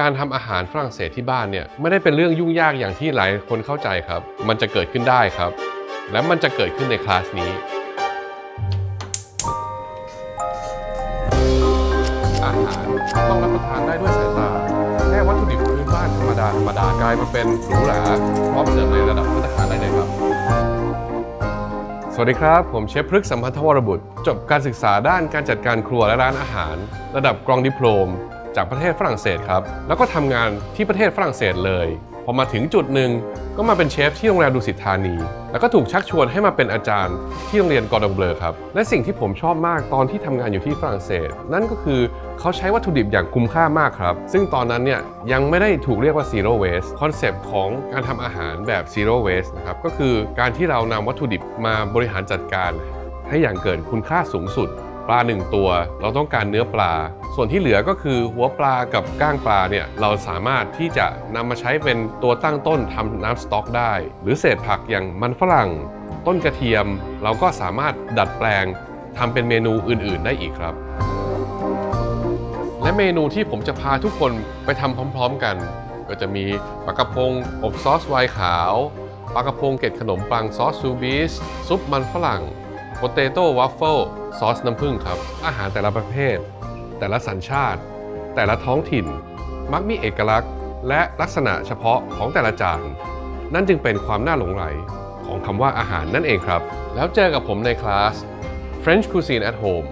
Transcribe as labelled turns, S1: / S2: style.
S1: การทำอาหารฝรั่งเศสที่บ้านเนี่ยไม่ได้เป็นเรื่องยุ่งยากอย่างที่หลายคนเข้าใจครับ มันจะเกิดขึ้นได้ครับ และมันจะเกิดขึ้นในคลาสนี้อาหารต้องรับประทานได้ด้วยสายตาแค่วัตถุดิบพื้นบ้านธรรมดาธรรมดากลายมาเป็นหรูหราพร้อมเสิร์ฟในระดับมาตรฐานได้เลยครับ สวัสดีครับ ผมเชฟพฤกษ์สัมพันธวรบุตร จบการศึกษาด้านการจัดการครัวและร้านอาหาร ระดับกรองดิโพลม จากประเทศฝรั่งเศสครับ แล้วก็ทำงานที่ประเทศฝรั่งเศสเลย พอมาถึงจุดหนึ่งก็มาเป็นเชฟที่โรงแรมดุสิตธานี แล้วก็ถูกชักชวนให้มาเป็นอาจารย์ที่โรงเรียนกอร์ดองเบลครับ และสิ่งที่ผมชอบมากตอนที่ทำงานอยู่ที่ฝรั่งเศส นั่นก็คือเขาใช้วัตถุดิบอย่างคุ้มค่ามากครับ ซึ่งตอนนั้นเนี่ยยังไม่ได้ถูกเรียกว่า zero waste คอนเซปต์ของการทำอาหารแบบ zero waste นะครับ ก็คือการที่เรานำวัตถุดิบมาบริหารจัดการ ให้อย่างเกิดคุณค่าสูงสุด ปลาหนึ่งตัว เราต้องการเนื้อปลา ส่วนที่เหลือก็คือหัวปลากับก้างปลาเนี่ยเราสามารถที่จะนำมาใช้เป็นตัวตั้งต้นทำน้ำสต๊อกได้ หรือเศษผักอย่างมันฝรั่ง ต้นกระเทียม เราก็สามารถดัดแปลงทำเป็นเมนูอื่น ๆ ได้อีกครับ และเมนูที่ผมจะพาทุกคนไปทำพร้อม ๆ กัน ก็จะมีปลากระพงอบซอสไวน์ขาวปลากระพงเกล็ดขนมปังซอสซูบิสซุปมันฝรั่ง โปเตโต้วัฟเฟิลซอสน้ำผึ้งครับ อาหารแต่ละประเภท แต่ละสัญชาติ แต่ละท้องถิ่น มักมีเอกลักษณ์ และลักษณะเฉพาะของแต่ละจาน นั่นจึงเป็นความน่าหลงไหลของคำว่าอาหารนั่นเองครับ แล้วเจอกับผมในคลาส French Cuisine at Home